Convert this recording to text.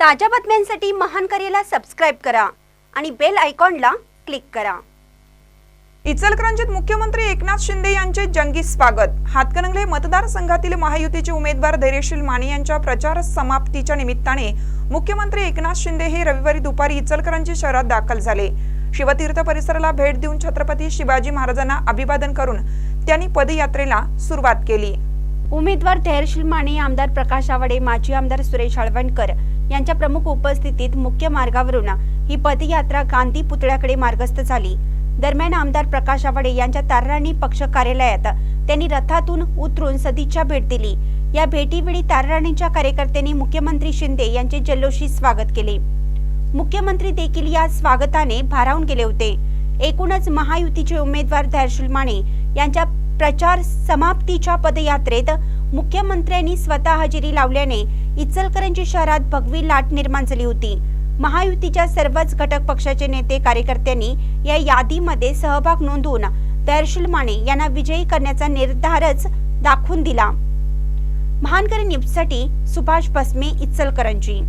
ताज्या बातम्यांसाठी महान करेला सबस्क्राईब करा आणि बेल आयकॉनला क्लिक करा. इचलकरंजीत मुख्यमंत्री एकनाथ शिंदे यांचे जंगी स्वागत. हातकणंगले मतदारसंघातील महायुतीचे उमेदवार धैर्यशील माने यांच्या प्रचार समाप्तीच्या निमित्ताने मुख्यमंत्री एकनाथ शिंदे हे रविवारी दुपारी इचलकरंजी शहरात दाखल झाले. शिवतीर्थ परिसराला भेट देऊन छत्रपती शिवाजी महाराजांना अभिवादन करून त्यांनी पदयात्रेला सुरुवात केली. उमेदवार धैर्यशील माने आमदार प्रकाश आवाडे माजी आमदार सुरेश हळवणकर यांच्या प्रमुख उपस्थितीत मुख्य मार्गावरून ही पदयात्रा गांधी पुतळ्याकडे मार्गस्थ झाली. दरम्यान आमदार प्रकाश आवाडे यांच्या तारराणी पक्ष कार्यालयात त्यांनी रथातून उतरून सदिच्छा भेट दिली. या भेटीवेळी तारराणीच्या कार्यकर्त्यांनी मुख्यमंत्री शिंदे यांचे जल्लोषी स्वागत केले. मुख्यमंत्री देखील या स्वागताने भारावून गेले होते. एकूणच महायुतीचे उमेदवार धैर्यशील माने यांच्या प्रचार समाप्तीच्या पदयात्रेत मुख्यमंत्र्यांनी स्वतः हजेरी लावल्याने इचलकरंजी शहरात भगवी लाट निर्माण झाली होती. महायुतीच्या सर्वच घटक पक्षाचे नेते कार्यकर्त्यांनी या यादीमध्ये सहभाग नोंदवून धैर्यशील माने यांना विजयी करण्याचा निर्धारच दाखवून दिला. महानकर न्यूजसाठी सुभाष बसमे इचलकरंजी